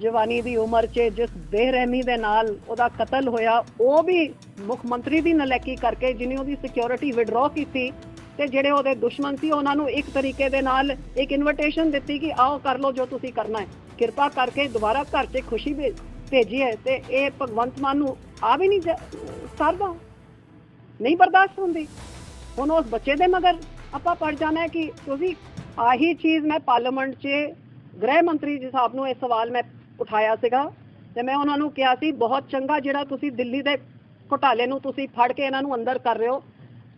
ਜਵਾਨੀ ਦੀ ਉਮਰ 'ਚ ਜਿਸ ਬੇਰਹਿਮੀ ਦੇ ਨਾਲ ਉਹਦਾ ਕਤਲ ਹੋਇਆ, ਉਹ ਵੀ ਮੁੱਖ ਮੰਤਰੀ ਦੀ ਨਲੈਕੀ ਕਰਕੇ ਜਿਹਨੇ ਉਹਦੀ ਸਿਕਿਉਰਿਟੀ ਵਿਡਰਾਅ ਕੀਤੀ ਤੇ ਜਿਹੜੇ ਉਹਦੇ ਦੁਸ਼ਮਣ ਸੀ, ਉਹਨਾਂ ਨੂੰ ਇੱਕ ਤਰੀਕੇ ਦੇ ਨਾਲ ਇੱਕ ਇਨਵੀਟੇਸ਼ਨ ਦਿੱਤੀ ਕਿ ਆਓ ਕਰ ਲਓ ਜੋ ਤੁਸੀਂ ਕਰਨਾ ਹੈ। ਕਿਰਪਾ ਕਰਕੇ ਦੁਬਾਰਾ ਘਰ 'ਚ ਖੁਸ਼ੀ ਭੇ- ਭੇਜੀ ਹੈ ਤੇ ਇਹ ਭਗਵੰਤ ਮਾਨ ਨੂੰ ਆ ਵੀ ਨਹੀਂ ਜ- ਸਰਦਾ, ਨਹੀਂ ਬਰਦਾਸ਼ਤ ਹੁੰਦੀ। ਹੁਣ ਉਸ ਬੱਚੇ ਦੇ ਮਗਰ ਆਪਾਂ ਪੜ ਜਾਣਾ ਹੈ ਕਿ ਤੁਸੀਂ ਆਹੀ ਚੀਜ਼ ਮੈਂ ਪਾਰਲੀਮੈਂਟ 'ਚ ਗ੍ਰਹਿ ਮੰਤਰੀ ਜੀ ਸਾਹਿਬ ਨੂੰ ਇਹ ਸਵਾਲ ਮੈਂ ਉਠਾਇਆ ਸੀਗਾ ਤੇ ਮੈਂ ਉਹਨਾਂ ਨੂੰ ਕਿਹਾ ਸੀ, ਬਹੁਤ ਚੰਗਾ ਜਿਹੜਾ ਤੁਸੀਂ ਦਿੱਲੀ ਦੇ ਘੁਟਾਲੇ ਨੂੰ ਤੁਸੀਂ ਫੜ ਕੇ ਇਹਨਾਂ ਨੂੰ ਅੰਦਰ ਕਰ ਰਹੇ ਹੋ।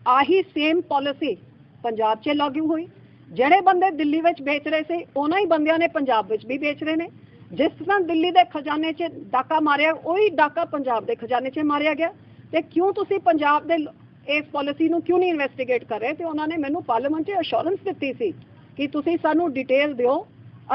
ਆਹੀ ਸੇਮ ਪਾਲਿਸੀ ਪੰਜਾਬ 'ਚ ਲਾਗੂ ਹੋਈ। ਜਿਹੜੇ ਬੰਦੇ ਦਿੱਲੀ ਵਿੱਚ ਵੇਚ ਰਹੇ ਸੀ, ਉਹਨਾਂ ਹੀ ਬੰਦਿਆਂ ਨੇ ਪੰਜਾਬ ਵਿੱਚ ਵੀ ਵੇਚ ਰਹੇ ਨੇ। ਜਿਸ ਤਰ੍ਹਾਂ ਦਿੱਲੀ ਦੇ ਖਜ਼ਾਨੇ 'ਚ ਡਾਕਾ ਮਾਰਿਆ, ਉਹੀ ਡਾਕਾ ਪੰਜਾਬ ਦੇ ਖਜ਼ਾਨੇ 'ਚ ਮਾਰਿਆ ਗਿਆ। ਤੇ ਕਿਉਂ ਤੁਸੀਂ ਪੰਜਾਬ ਦੇ ਇਸ ਪਾਲਿਸੀ ਨੂੰ ਕਿਉਂ ਨਹੀਂ ਇਨਵੈਸਟੀਗੇਟ ਕਰ ਰਹੇ? ਤੇ ਉਹਨਾਂ ਨੇ ਮੈਨੂੰ ਪਾਰਲੀਮੈਂਟ 'ਚ ਅਸ਼ੋਰੈਂਸ ਦਿੱਤੀ ਸੀ ਕਿ ਤੁਸੀਂ ਸਾਨੂੰ ਡਿਟੇਲ ਦਿਓ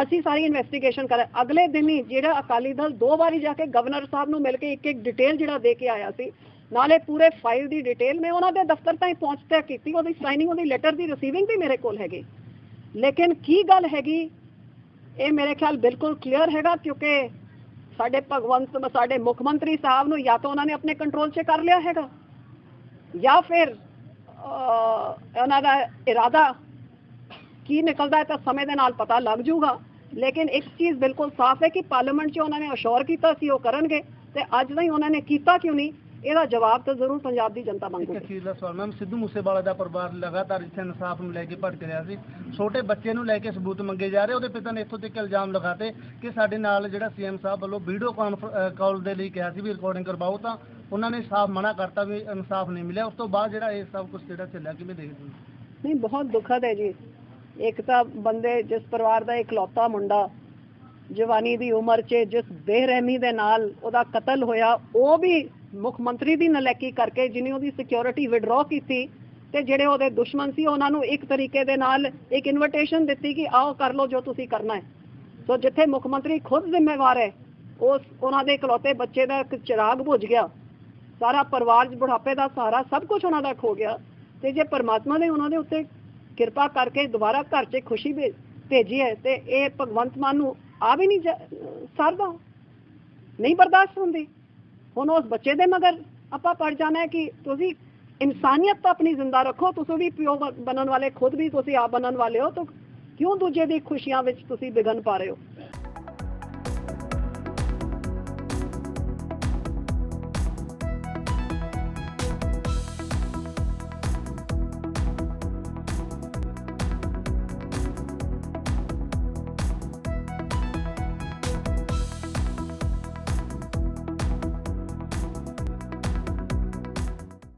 ਅਸੀਂ ਸਾਰੀ ਇਨਵੈਸਟੀਗੇਸ਼ਨ ਕਰ ਅਗਲੇ ਦਿਨ ਹੀ ਜਿਹੜਾ ਅਕਾਲੀ ਦਲ ਦੋ ਵਾਰੀ ਜਾ ਕੇ ਗਵਰਨਰ ਸਾਹਿਬ ਨੂੰ ਮਿਲ ਕੇ ਇੱਕ ਇੱਕ ਡਿਟੇਲ ਜਿਹੜਾ ਦੇ ਕੇ ਆਇਆ ਸੀ, ਨਾਲੇ ਪੂਰੇ ਫਾਈਲ ਦੀ ਡਿਟੇਲ ਮੈਂ ਉਹਨਾਂ ਦੇ ਦਫ਼ਤਰ ਤਾਈਂ ਪਹੁੰਚ ਕੀਤੀ, ਉਹਦੀ ਸਾਈਨਿੰਗ ਉਹਦੀ ਲੈਟਰ ਦੀ ਰਿਸੀਵਿੰਗ ਵੀ ਮੇਰੇ ਕੋਲ ਹੈਗੀ। ਲੇਕਿਨ ਕੀ ਗੱਲ ਹੈਗੀ, ਇਹ ਮੇਰੇ ਖਿਆਲ ਬਿਲਕੁਲ ਕਲੀਅਰ ਹੈਗਾ, ਕਿਉਂਕਿ ਸਾਡੇ ਭਗਵੰਤ ਸਾਡੇ ਮੁੱਖ ਮੰਤਰੀ ਸਾਹਿਬ ਨੂੰ ਜਾਂ ਤਾਂ ਉਹਨਾਂ ਨੇ ਆਪਣੇ ਕੰਟਰੋਲ 'ਚ ਕਰ ਲਿਆ ਹੈਗਾ, ਜਾਂ ਫਿਰ ਉਹਨਾਂ ਦਾ ਇਰਾਦਾ ਕੀ ਨਿਕਲਦਾ ਹੈ ਤਾਂ ਸਮੇਂ ਦੇ ਨਾਲ ਪਤਾ ਲੱਗ ਜਾਊਗਾ। ਲੇਕਿਨ ਇੱਕ ਚੀਜ਼ ਬਿਲਕੁਲ ਸਾਫ਼ ਹੈ ਕਿ ਪਾਰਲੀਮੈਂਟ 'ਚ ਉਹਨਾਂ ਨੇ ਅਸ਼ੋਰ ਕੀਤਾ ਸੀ ਉਹ ਕਰਨਗੇ। ਤੇ ਅੱਜ ਤਾਈਂ ਉਹਨਾਂ ਨੇ ਕੀਤਾ ਕਿਉਂ ਨਹੀਂ? ਇਹਦਾ ਜਵਾਬ ਤਾਂ ਜ਼ਰੂਰ ਪੰਜਾਬ ਦੀ ਜਨਤਾ ਇੱਕ ਮੰਗੂਗੀ ਅਖੀਰਲਾ ਸਵਾਲ ਮੈਮ ਸਿੱਧੂ ਮੂਸੇਵਾਲਾ ਦਾ ਪਰਿਵਾਰ ਲਗਾਤਾਰ ਇੱਥੇ ਇਨਸਾਫ ਨੂੰ ਲੈ ਕੇ ਭਟਕ ਰਿਹਾ ਸੀ। ਛੋਟੇ ਬੱਚੇ ਨੂੰ ਲੈ ਕੇ ਸਬੂਤ ਮੰਗੇ ਜਾ ਰਹੇ ਉਹਦੇ ਪਿਤਾ ਨੇ ਇੱਥੋਂ ਤੱਕ ਇਲਜ਼ਾਮ ਲਗਾਤੇ ਕਿ ਸਾਡੇ ਨਾਲ ਜਿਹੜਾ ਸੀਐਮ ਸਾਹਿਬ ਵੱਲੋਂ ਵੀਡੀਓ ਕਾਲ ਦੇ ਲਈ ਕਿਹਾ ਸੀ ਵੀ ਰਿਕਾਰਡਿੰਗ ਕਰਵਾਓ ਤਾਂ ਉਹਨਾਂ ਨੇ ਸਾਫ਼ ਮਨਾ ਕਰਤਾ ਵੀ ਇਨਸਾਫ ਨਹੀਂ ਮਿਲਿਆ। ਉਸ ਤੋਂ ਬਾਅਦ ਜਿਹੜਾ ਇਹ ਸਭ ਕੁਝ ਜਿਹੜਾ ਚੱਲਿਆ ਕਿਵੇਂ ਦੇਖਦੇ ਹੋ? ਨਹੀਂ ਬਹੁਤ ਦੁਖਦ ਹੈ ਜੀ। ਇੱਕ ਤਾਂ ਬੰਦੇ, ਜਿਸ ਪਰਿਵਾਰ ਦਾ ਇਕਲੌਤਾ ਮੁੰਡਾ, ਜਵਾਨੀ ਦੀ ਉਮਰ 'ਚ ਜਿਸ ਬੇਰਹਿਮੀ ਦੇ ਨਾਲ ਉਹਦਾ ਕਤਲ ਹੋਇਆ, ਉਹ ਵੀ ਮੁੱਖ ਮੰਤਰੀ ਦੀ ਨਲੈਕੀ ਕਰਕੇ ਜਿਹਨੇ ਉਹਦੀ ਸਿਕਿਉਰਿਟੀ ਵਿਡਰਾਅ ਕੀਤੀ ਤੇ ਜਿਹੜੇ ਉਹਦੇ ਦੁਸ਼ਮਣ ਸੀ, ਉਹਨਾਂ ਨੂੰ ਇੱਕ ਤਰੀਕੇ ਦੇ ਨਾਲ ਇੱਕ ਇਨਵੀਟੇਸ਼ਨ ਦਿੱਤੀ ਕਿ ਆਓ ਕਰ ਲਓ ਜੋ ਤੁਸੀਂ ਕਰਨਾ ਹੈ। ਸੋ ਜਿੱਥੇ ਮੁੱਖ ਮੰਤਰੀ ਖੁਦ ਜ਼ਿੰਮੇਵਾਰ ਹੈ, ਉਸ, ਉਹਨਾਂ ਦੇ ਇਕਲੌਤੇ ਬੱਚੇ ਦਾ ਇੱਕ ਚਿਰਾਗ ਬੁਝ ਗਿਆ। ਸਾਰਾ ਪਰਿਵਾਰ ਬੁਢਾਪੇ ਦਾ ਸਾਰਾ ਸਭ ਕੁਝ ਉਹਨਾਂ ਦਾ ਖੋ ਗਿਆ ਤੇ ਜੇ ਪਰਮਾਤਮਾ ਨੇ ਉਹਨਾਂ ਦੇ ਉੱਤੇ ਕਿਰਪਾ ਕਰਕੇ ਦੁਬਾਰਾ ਘਰ 'ਚ ਖੁਸ਼ੀ ਭੇਜੀ ਹੈ ਤੇ ਇਹ ਭਗਵੰਤ ਮਾਨ ਨੂੰ ਆ ਵੀ ਨਹੀਂ ਸਰਦਾ। ਨਹੀਂ ਬਰਦਾਸ਼ਤ ਹੁੰਦੀ। ਹੁਣ ਉਸ ਬੱਚੇ ਦੇ ਮਗਰ ਆਪਾਂ ਪੜ ਜਾਣਾ ਹੈ ਕਿ ਤੁਸੀਂ ਇਨਸਾਨੀਅਤ ਤਾਂ ਆਪਣੀ ਜ਼ਿੰਦਾ ਰੱਖੋ, ਤੁਸੀਂ ਵੀ ਪਿਓ ਬਣਨ ਵਾਲੇ, ਖੁਦ ਵੀ ਤੁਸੀਂ ਆਪ ਬਣਨ ਵਾਲੇ ਹੋ, ਤਾਂ ਕਿਉਂ ਦੂਜੇ ਦੀ ਖੁਸ਼ੀਆਂ ਵਿੱਚ ਤੁਸੀਂ ਵਿਗਨ ਪਾ ਰਹੇ ਹੋ?